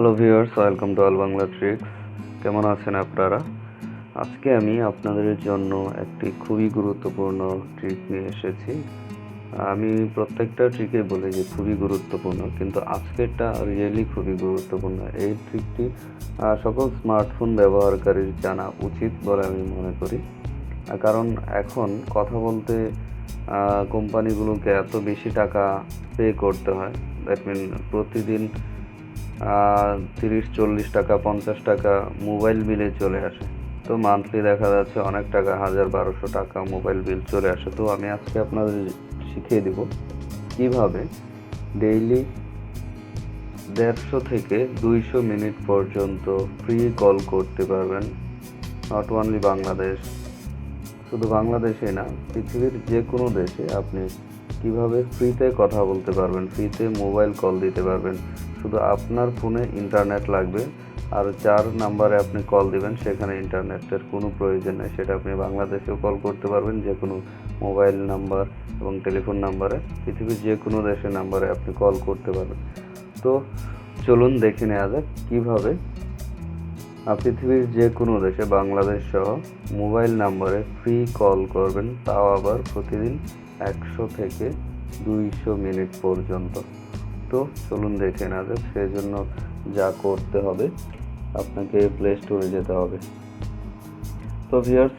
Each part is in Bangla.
Hello viewers welcome to all Bangla tricks কেমন আছেন আপনারা? আজকে আমি আপনাদের জন্য একটি খুবই গুরুত্বপূর্ণ ট্রিক নিয়ে এসেছি। আমি প্রত্যেকটা ট্রিকে বলি যে খুবই গুরুত্বপূর্ণ, কিন্তু আজকেরটা রিয়েলি খুবই গুরুত্বপূর্ণ। এই ট্রিকটি সকল স্মার্টফোন ব্যবহারকারীর জানা উচিত বলে আমি মনে করি। কারণ এখন কথা বলতে কোম্পানিগুলোকে এত বেশি টাকা পে করতে হয়। দ্যাট মিন প্রতিদিন তিরিশ, চল্লিশ টাকা, পঞ্চাশ টাকা মোবাইল বিলে চলে আসে। তো মান্থলি দেখা যাচ্ছে অনেক টাকা, হাজার বারোশো টাকা মোবাইল বিল চলে আসে। তো আমি আজকে আপনাদের শিখিয়ে দেব কীভাবে ডেইলি দেড়শো থেকে দুইশো মিনিট পর্যন্ত ফ্রি কল করতে পারবেন। নট অনলি বাংলাদেশ, শুধু বাংলাদেশে না, পৃথিবীর যে কোনো দেশে আপনি কীভাবে ফ্রিতে কথা বলতে পারবেন ফ্রিতে মোবাইল কল দিতে পারবেন। শুধু আপনার ফোনে ইন্টারনেট লাগবে আর যার নাম্বারে আপনি কল দিবেন, সেখানে ইন্টারনেটের কোনো প্রয়োজন নেই। সেটা আপনি বাংলাদেশেও কল করতে পারবেন, যে কোনো মোবাইল নাম্বার এবং টেলিফোন নাম্বারে পৃথিবীর যে কোনো দেশের নাম্বারে আপনি কল করতে পারবেন। তো চলুন দেখে নেওয়া যাক কীভাবে পৃথিবীর যে কোনো দেশে, বাংলাদেশ সহ মোবাইল নাম্বারে ফ্রি কল করবেন, তাও আবার প্রতিদিন একশো থেকে দুইশো মিনিট পর্যন্ত। তো চলুন দেখে না যাক, সেজন্য যা করতে হবে, আপনাকে প্লে স্টোরে যেতে হবে। তো ভিউয়ার্স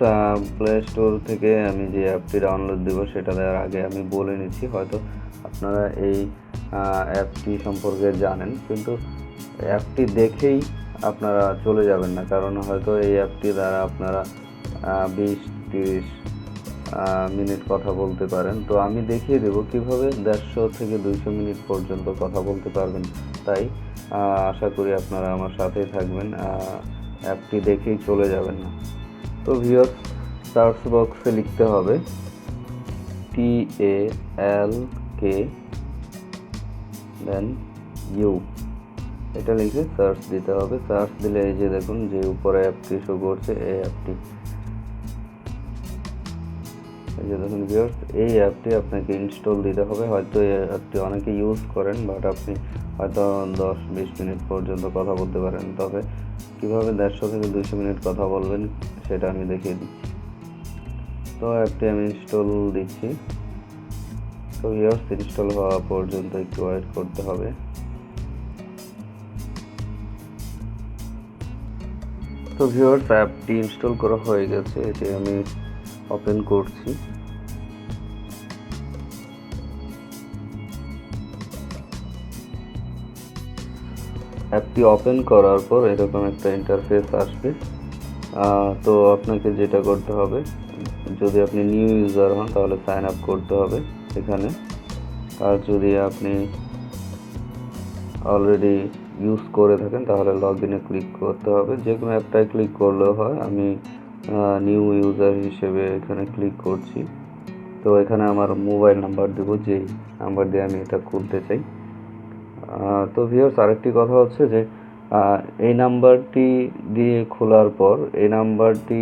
প্লে স্টোর থেকে আমি যে অ্যাপটি ডাউনলোড দেবো, সেটা দেওয়ার আগে আমি বলে নিচ্ছি, হয়তো আপনারা এই অ্যাপটি সম্পর্কে জানেন, কিন্তু অ্যাপটি দেখেই আপনারা চলে যাবেন না, কারণ হয়তো এই অ্যাপটি দ্বারা আপনারা বিশ, তিরিশ মিনিট কথা বলতে পারেন। তো আমি দেখিয়ে দেব কীভাবে দেড়শো থেকে দুইশো মিনিট পর্যন্ত কথা বলতে পারবেন। তাই আশা করি আপনারা আমার সাথেই থাকবেন। অ্যাপটি দেখেই চলে যাবেন না। তো ভিওর সার্চ বক্সে লিখতে হবে টি এ এল কে দেন ইউ এটা লিখে সার্চ দিতে হবে। সার্চ দিলে এই যে দেখুন যে উপরে অ্যাপটি শো করছে, এই অ্যাপটি। এই যে দেখুন ভিউয়ার্স এই অ্যাপটি আপনাকে ইনস্টল দিতে হবে। হয়তো এই অ্যাপটি অনেকে ইউজ করেন বাট আপনি হয়তো দশ, বিশ মিনিট পর্যন্ত কথা বলতে পারেন। তবে কীভাবে দেড়শো থেকে দুশো মিনিট কথা বলবেন, সেটা আমি দেখিয়ে দিচ্ছি। তো অ্যাপটি আমি ইনস্টল দিচ্ছি। তো ভিউয়ার্স ইনস্টল হওয়া পর্যন্ত একটু ওয়েট করতে হবে। তো ভিউয়ার্স অ্যাপটি ইনস্টল করা হয়ে গেছে। এটি আমি ওপেন করছি। অ্যাপটি ওপেন করার পর এরকম একটা ইন্টারফেস আসবে। তো আপনাকে যেটা করতে হবে, যদি আপনি নিউ ইউজার হন তাহলে সাইন আপ করতে হবে এখানে। আর যদি আপনি অলরেডি ইউজ করে থাকেন তাহলে লগ ইনে ক্লিক করতে হবে। যে কোনো অ্যাপটায় ক্লিক করলেও হয়, আমি নিউ ইউজার হিসেবে এখানে ক্লিক করছি। তো এখানে আমার মোবাইল নাম্বার দেবো, যেই নাম্বার দিয়ে আমি এটা খুলতে চাই। তো ভিউয়ার্স আরেকটি কথা হচ্ছে যে এই নাম্বারটি দিয়ে খোলার পর এই নাম্বারটি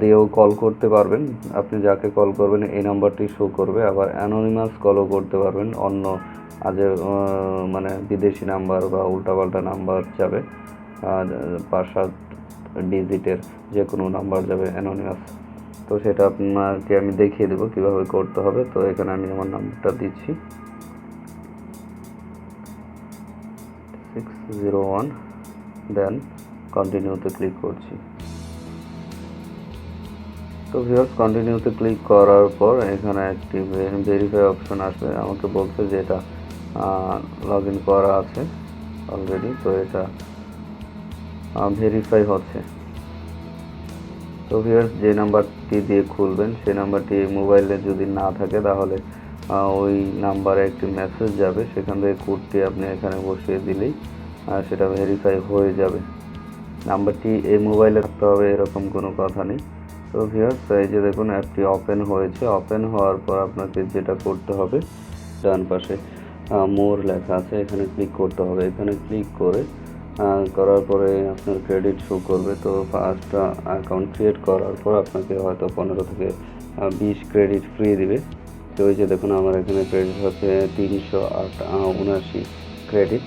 দিয়েও কল করতে পারবেন। আপনি যাকে কল করবেন, এই নাম্বারটি শো করবে। আবার অ্যানোনিমাস কলও করতে পারবেন। অন্য আজ মানে বিদেশি নাম্বার বা উল্টাপাল্টা নাম্বার যাবে পাঁচ ডিজিটের যে কোনো নাম্বার যাবে অ্যানোনিমাস তো সেটা আপনাকে আমি দেখিয়ে দেবো কীভাবে করতে হবে। তো এখানে আমি আমার নাম্বারটা দিচ্ছি। সিক্স জিরো ওয়ান দেন কন্টিনিউতে ক্লিক করছি। তো ভিউয়ার্স কন্টিনিউতে ক্লিক করার পর এখানে একটি ভেরিফাই অপশন আসবে। আমাকে বলছে যে এটা লগ ইন করা আছে অলরেডি তো এটা ভেরিফাই হচ্ছে। তো ভিউয়ার্স যে নাম্বারটি দিয়ে খুলবেন সেই নাম্বারটি মোবাইলে যদি না থাকে, তাহলে ওই নাম্বারে একটি মেসেজ যাবে। সেখান থেকে কোডটি আপনি এখানে বসিয়ে দিলেই সেটা ভেরিফাই হয়ে যাবে। নাম্বারটি এই মোবাইলে থাকতে হবে, এরকম কোনো কথা নেই। তো ভিউয়ার্স এই যে দেখুন অ্যাপটি ওপেন হয়েছে। ওপেন হওয়ার পর আপনাকে যেটা করতে হবে, ডান পাশে মোর লেখা আছে। এখানে ক্লিক করতে হবে। এখানে ক্লিক করে করার পরে আপনার ক্রেডিট শো করবে, তো ফার্স্ট অ্যাকাউন্ট ক্রিয়েট করার পর আপনাকে হয়তো পনেরো থেকে বিশ ক্রেডিট ফ্রি দিবে। তো ওই যে দেখুন, আমার এখানে ক্রেডিট হচ্ছে তিনশো আট উনআশি ক্রেডিট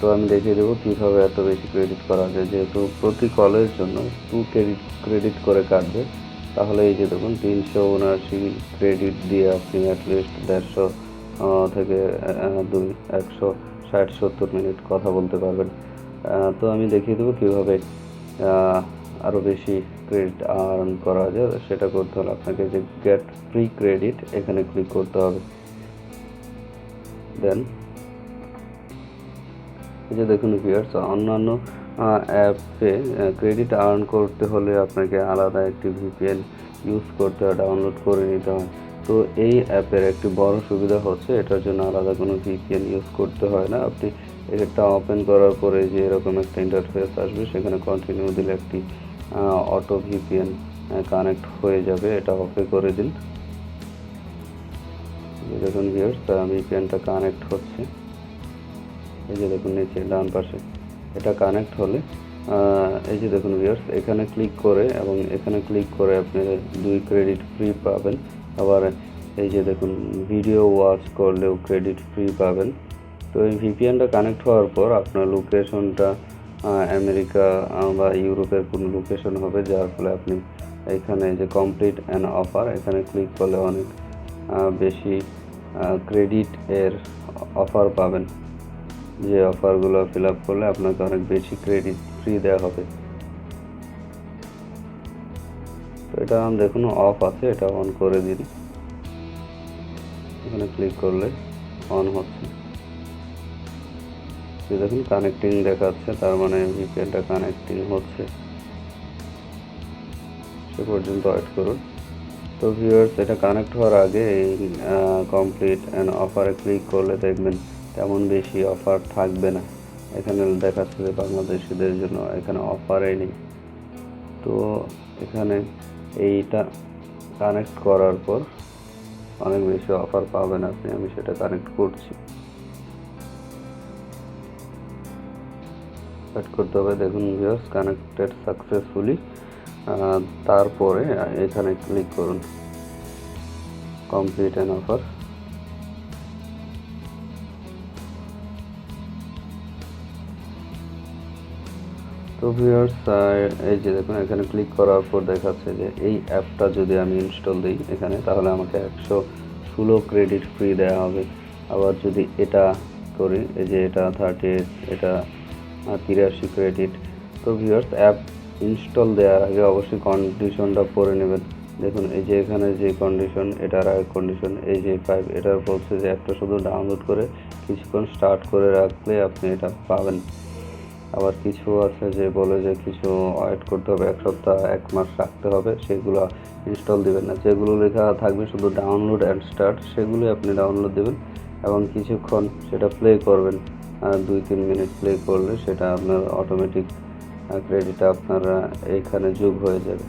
তো আমি দেখিয়ে দেবো কীভাবে এত বেশি ক্রেডিট করা যায়। যেহেতু প্রতি কলের জন্য টু ক্রেডিট ক্রেডিট করে কাটবে, তাহলে এই যে দেখুন, তিনশো উনআশি ক্রেডিট দিয়ে আপনি অ্যাটলিস্ট দেড়শো থেকে দুই, একশো ষাট, সত্তর মিনিট কথা বলতে পারবেন। তো আমি দেখিয়ে দেবো কীভাবে আরও বেশি ক্রেডিট আর্ন করা যায়, সেটা করতে হলে আপনাকে যে গেট ফ্রি ক্রেডিট এখানে ক্লিক করতে হবে। দেন এই যে দেখুন ভিউয়ার্স অন্যান্য অ্যাপে ক্রেডিট আর্ন করতে হলে আপনাকে আলাদা একটি ভিপিএন ইউজ করতে হয় ডাউনলোড করে নিতে হয়। তো এই অ্যাপের একটি বড় সুবিধা হচ্ছে, এটার জন্য আলাদা কোনো ভিপিএন ইউজ করতে হয় না। আপনি এটা ওপেন করার পরে যে এরকম একটা ইন্টারফেস আসবে, সেখানে কন্টিনিউ দিলে একটি অটো ভিপিএন কানেক্ট হয়ে যাবে। এটা ওকে করে দিন। দেখুন ভিউয়ার্স ভিপিএনটা কানেক্ট হচ্ছে। এই যে দেখুন নিচে, ডান পাশে। এটা কানেক্ট হলে এই যে দেখুন ভিউয়ার্স এখানে ক্লিক করে এবং এখানে ক্লিক করে আপনি দুই ক্রেডিট ফ্রি পাবেন। আবার এই যে দেখুন ভিডিও ওয়াচ করলেও ক্রেডিট ফ্রি পাবেন। তো এই ভিপিএনটা কানেক্ট হওয়ার পর আপনার লোকেশনটা আমেরিকা বা ইউরোপের কোনো লোকেশন হবে, যার ফলে আপনি এখানে যে কমপ্লিট অ্যান্ড অফার এখানে ক্লিক করলে অনেক বেশি ক্রেডিট এর অফার পাবেন। যে অফারগুলো ফিল আপ করলে আপনাকে অনেক বেশি ক্রেডিট ফ্রি দেওয়া হবে। তো এটা দেখুন অফ আছে, এটা অন করে দিন। এখানে ক্লিক করলে অন হচ্ছে। এই দেখুন কানেক্টিং দেখাচ্ছে, তার মানে ভিপিএনটা কানেক্টিং হচ্ছে। সে পর্যন্ত ওয়েট করুন। তো ভিউয়ার্স এটা কানেক্ট হওয়ার আগে কমপ্লিট অ্যান্ড অফারে ক্লিক করলে দেখবেন তেমন বেশি অফার থাকবে না। এখানে দেখাচ্ছে যে বাংলাদেশিদের জন্য এখানে অফারই নেই। তো এখানে এইটা কানেক্ট করার পর অনেক বেশি অফার পাবেন আপনি, আমি সেটা কানেক্ট করছি। কাট করতে হবে। দেখুন ভিউয়ার্স কানেক্টেড সাকসেসফুলি তারপরে এখানে ক্লিক করুন। কমপ্লিট অ্যান অফার তো ভিউয়ার্স এই যে দেখুন, এখানে ক্লিক করার পর দেখাচ্ছে যে এই অ্যাপটা যদি আমি ইনস্টল দিই এখানে, তাহলে আমাকে একশো ষোলো ক্রেডিট ফ্রি দেওয়া হবে। আবার যদি এটা করি, এই যে এটা থার্টি এটা তিরাশি ক্রেডিট তো ভিউয়ার্স অ্যাপ ইনস্টল দেওয়ার আগে অবশ্যই কন্ডিশনটা পড়ে নেবেন। দেখুন, এই যে এখানে যে কন্ডিশন এটার আগে কন্ডিশন এই যে ফাইভ এটার বলছে যে অ্যাপটা শুধু ডাউনলোড করে কিছুক্ষণ স্টার্ট করে রাখলে আপনি এটা পাবেন। আবার কিছু আছে যে বলে যে কিছু ওয়েট করতে হবে, এক সপ্তাহ, এক মাস রাখতে হবে, সেগুলো ইনস্টল দেবেন না। যেগুলো লেখা থাকবে শুধু ডাউনলোড অ্যান্ড স্টার্ট সেগুলোই আপনি ডাউনলোড দেবেন এবং কিছুক্ষণ সেটা প্লে করবেন। দুই তিন মিনিট প্লে করলে সেটা আপনার অটোমেটিক ক্রেডিট আপনার এইখানে যোগ হয়ে যাবে।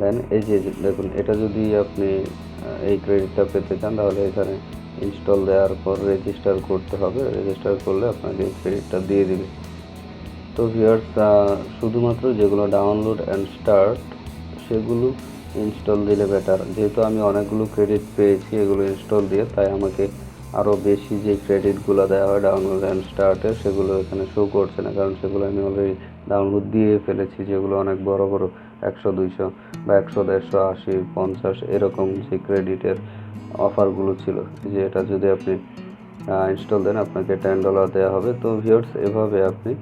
দেন এই যে দেখুন, এটা যদি আপনি এই ক্রেডিটটা পেতে চান, তাহলে এখানে ইনস্টল দেওয়ার পর রেজিস্টার করতে হবে। রেজিস্টার করলে আপনাকে এই ক্রেডিটটা দিয়ে দিবে। তো ভিউয়ার্স শুধুমাত্র যেগুলো ডাউনলোড অ্যান্ড স্টার্ট সেগুলো ইনস্টল দিলে বেটার যেহেতু আমি অনেকগুলো ক্রেডিট পেয়েছি, এগুলো ইনস্টল দিয়ে তাই আমাকে আরও বেশি যে ক্রেডিটগুলো দেওয়া হয় ডাউনলোড অ্যান্ড স্টার্টে সেগুলো এখানে শো করছে না। কারণ সেগুলো আমি অলরেডি ডাউনলোড দিয়ে ফেলেছি, যেগুলো অনেক বড় বড়, একশো, দুইশো বা একশো, দেড়শো, আশি, পঞ্চাশ এরকম যে ক্রেডিটের অফারগুলো ছিল। যে এটা যদি আপনি ইনস্টল দেন, আপনাকে টেন ডলার দেওয়া হবে। তো ভিউয়ার্স এভাবে আপনি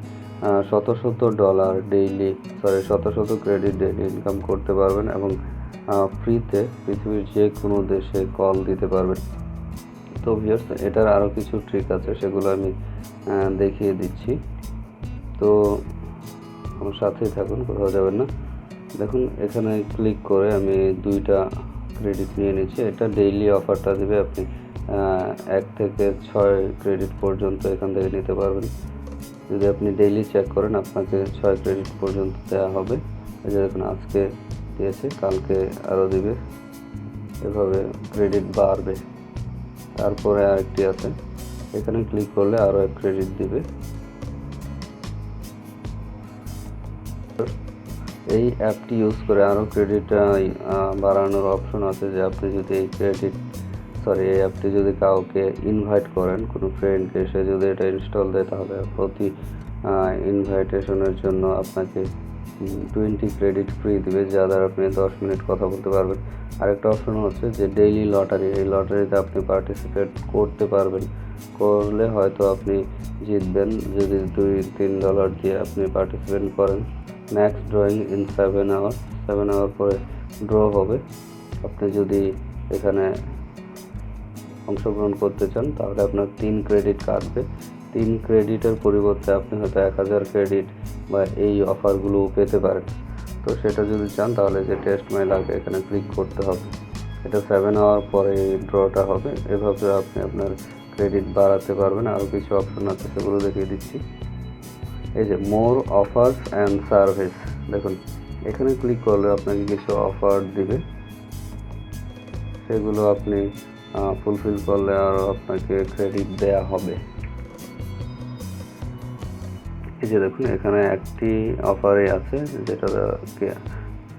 শত শত ডলার ডেইলি সরি শত শত ক্রেডিট ডেইলি ইনকাম করতে পারবেন এবং ফ্রিতে পৃথিবীর যে কোনো দেশে কল দিতে পারবেন। তো ভিউয়ার্স এটার আরও কিছু ট্রিক আছে, সেগুলো আমি দেখিয়ে দিচ্ছি। তো আমার সাথেই থাকুন, কোথাও যাবেন না। দেখুন, এখানে ক্লিক করে আমি দুইটা ক্রেডিট নিয়ে নিচ্ছি। এটা ডেইলি অফারটা দেবে আপনি এক থেকে ছয় ক্রেডিট পর্যন্ত এখান থেকে নিতে পারবেন। যদি আপনি ডেইলি চেক করেন, আপনাকে ছয় ক্রেডিট পর্যন্ত দেওয়া হবে। এই যে দেখুন, আজকে দিয়েছে, কালকে আরও দিবে। এভাবে ক্রেডিট বাড়বে। তারপরে আরেকটি আছে। এখানে ক্লিক করলে আরও এক ক্রেডিট দিবে। এই অ্যাপটি ইউজ করে আরও ক্রেডিট বাড়ানোর অপশন আছে যে আপনি যদি এই ক্রেডিট সরি এই অ্যাপটি যদি কাউকে ইনভাইট করেন, কোনো ফ্রেন্ডকে সে যদি এটা ইনস্টল দেয়, তাহলে প্রতি ইনভাইটেশনের জন্য আপনাকে টোয়েন্টি ক্রেডিট ফ্রি দিবে যা দ্বারা আপনি দশ মিনিট কথা বলতে পারবেন। আরেকটা অপশন হচ্ছে যে ডেইলি লটারি এই লটারিতে আপনি পার্টিসিপেট করতে পারবেন। করলে হয়তো আপনি জিতবেন, যদি দুই, তিন ডলার দিয়ে আপনি পার্টিসিপেট করেন। Max drawing in seven hour seven hour পরে ড্র হবে। আপনি যদি এখানে অংশগ্রহণ করতে চান, তাহলে আপনার তিন ক্রেডিট কাটবে। তিন ক্রেডিটের পরিবর্তে আপনি হয়তো এক হাজার ক্রেডিট বা এই অফারগুলো পেতে পারেন। তো সেটা যদি চান, তাহলে যে টেস্ট মাই লাগে এখানে ক্লিক করতে হবে। এটা সেভেন আওয়ার পরে ড্রটা হবে। এভাবে আপনি আপনার ক্রেডিট বাড়াতে পারবেন। আরও কিছু অপশন আছে, সেগুলো দেখিয়ে দিচ্ছি। এই যে মোর অফার্স অ্যান্ড সার্ভিস দেখুন, এখানে ক্লিক করলে আপনাকে কিছু অফার দিবে। সেগুলো আপনি ফুলফিল করলে আরও আপনাকে ক্রেডিট দেয়া হবে। এই যে দেখুন, এখানে একটি অফারে আছে যেটা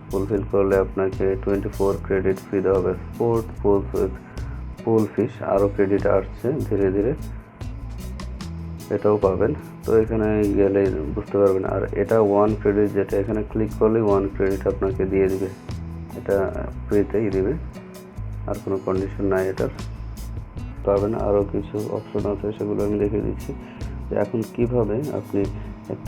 ফুলফিল করলে আপনাকে টোয়েন্টি ফোর ক্রেডিট ফ্রি দেওয়া হবে। স্পোর্ট পুল পুল ফিস আরও ক্রেডিট আসছে ধীরে ধীরে। এটাও পাবেন। তো এখানে গেলে বুঝতে পারবেন। আর এটা ওয়ান ক্রেডিট যেটা এখানে ক্লিক করলেই ওয়ান ক্রেডিট আপনাকে দিয়ে দিবে। এটা ফ্রিতেই দিবে। আর কোনো কন্ডিশন নাই এটার। পাবেন। আরও কিছু অপশন আছে, সেগুলো আমি দেখে দিচ্ছি। এখন কীভাবে আপনি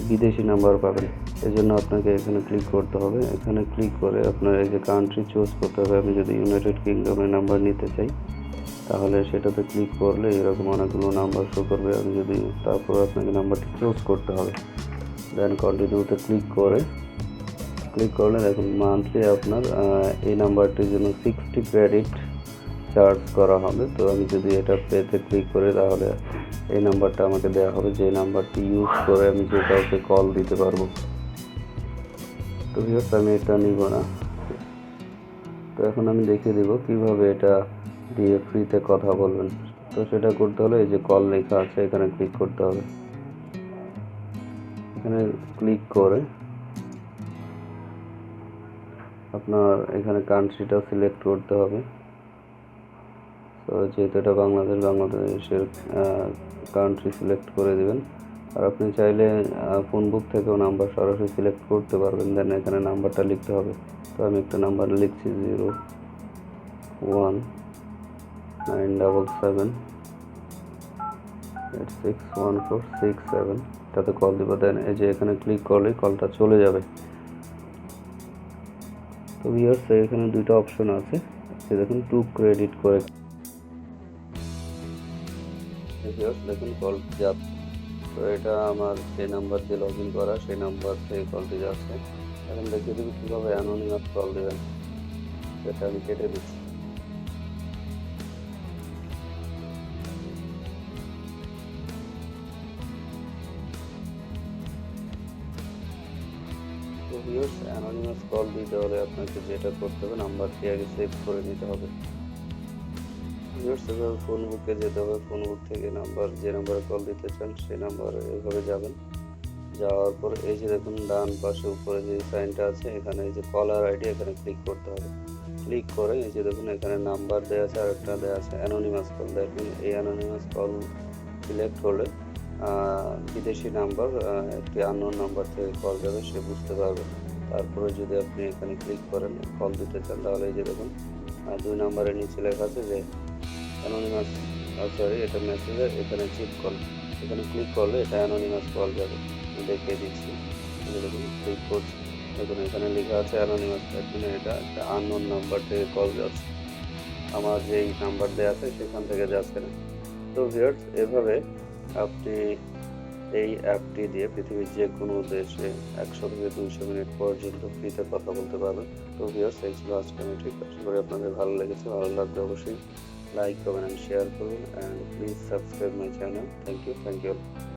বিদেশি নাম্বার পাবেন। এই জন্য আপনাকে এখানে ক্লিক করতে হবে। এখানে ক্লিক করে আপনার এই যে কান্ট্রি চুজ করতে হবে। আমি যদি ইউনাইটেড কিংডমের নাম্বার নিতে চাই, তাহলে সেটাতে ক্লিক করলে এরকম অনেকগুলো নাম্বার শো করবে। আমি যদি তারপর আপনাকে নাম্বারটি চুজ করতে হবে দেন কন্টিনিউতে ক্লিক করে ক্লিক করলে দেখুন মান্থলি আপনার এই নাম্বারটির জন্য সিক্সটি ক্রেডিট চার্জ করা হবে। তো আমি যদি এটা পেতে ক্লিক করি, তাহলে এই নাম্বারটা আমাকে দেওয়া হবে। যে নাম্বারটি ইউজ করে আমি যে কাউকে কল দিতে পারব। তো ভিউয়ার্স আমি এটা নিব না। তো এখন আমি দেখিয়ে দেবো কীভাবে এটা দিয়ে ফ্রিতে কথা বলবেন। তো সেটা করতে হলে এই যে কল লেখা আছে, এখানে ক্লিক করতে হবে। এখানে ক্লিক করে আপনার এখানে কান্ট্রিটা সিলেক্ট করতে হবে। তো যেহেতু এটা বাংলাদেশ, বাংলাদেশের কান্ট্রি সিলেক্ট করে দেবেন। আর আপনি চাইলে ফোন বুক থেকেও নাম্বার সরাসরি সিলেক্ট করতে পারবেন। দেন এখানে নাম্বারটা লিখতে হবে। তো আমি একটা নাম্বার লিখছি zero one nine double seven eight six one four six seven এটাতে কল দিব। দেন এই যে এখানে ক্লিক করলেই কলটা চলে যাবে। তো ভিউয়ার্স এখানে দুইটা অপশন আছে। দেখুন টু ক্রেডিট করে ভিউয়ার্স দেখুন কল যাচ্ছে তো এটা আমার যে নাম্বার দিয়ে লগ ইন করা, সেই নাম্বার থেকে কলটি যাচ্ছে। এখন দেখিয়ে দেবো কীভাবে অ্যানোনিমাস কল দেবেন। সেটা আমি কেটে দিচ্ছি। তো ভিউয়ার্স অ্যানোনিমাস কল দিতে হলে আপনাকে যেটা করতে হবে নাম্বারটি আগে সেভ করে নিতে হবে। ভিউয়ার্স এভাবে ফোন বুকে যেতে হবে। ফোন বুক থেকে নাম্বার যে নাম্বারে কল দিতে চান, সেই নাম্বারে এইভাবে যাবেন। যাওয়ার পর এই যে দেখুন, ডান পাশে উপরে যে সাইনটা আছে, এখানে এই যে কলার আইডি এখানে ক্লিক করতে হবে। ক্লিক করে এই যে দেখুন, এখানে নাম্বার দেওয়া আছে আর একটা দেওয়া আছে অ্যানোনিমাস কল দেখুন, এই অ্যানোনিমাস কল সিলেক্ট করলে বিদেশি নাম্বার একটি আননোন নাম্বার থেকে কল যাবে, সে বুঝতে পারবে। তারপরে যদি আপনি এখানে ক্লিক করেন কল দিতে চান, তাহলে এই যে দেখুন দুই নাম্বারের নিচে লেখা আছে যে অ্যানোনিমাস সরি এটা মেসেজের এখানে চেক কল এখানে ক্লিক করলে এটা অ্যানোনিমাস কল যাবে। দেখিয়ে দিচ্ছি। দেখুন ক্লিক করছি, দেখুন, এখানে লেখা আছে অ্যানোনিমাস এখানে এটা একটা আননোন নাম্বার থেকে কল যাচ্ছে। আমার যেই নাম্বার দেওয়া আছে, সেখান থেকে যাচ্ছে না। তো ভিউয়ার্স এভাবে আপনি এই অ্যাপটি দিয়ে পৃথিবীর যে কোনো দেশে একশো থেকে দুইশো মিনিট পর্যন্ত ফ্রিতে কথা বলতে পারবেন। তো ভিউয়ার্স এই ছিল আজকে আমি ঠিক আশা করি আপনাদের ভালো লেগেছে। ভালো লাগবে অবশ্যই লাইক কমেন্ট অ্যান্ড শেয়ার করুন and please subscribe my channel thank you thank you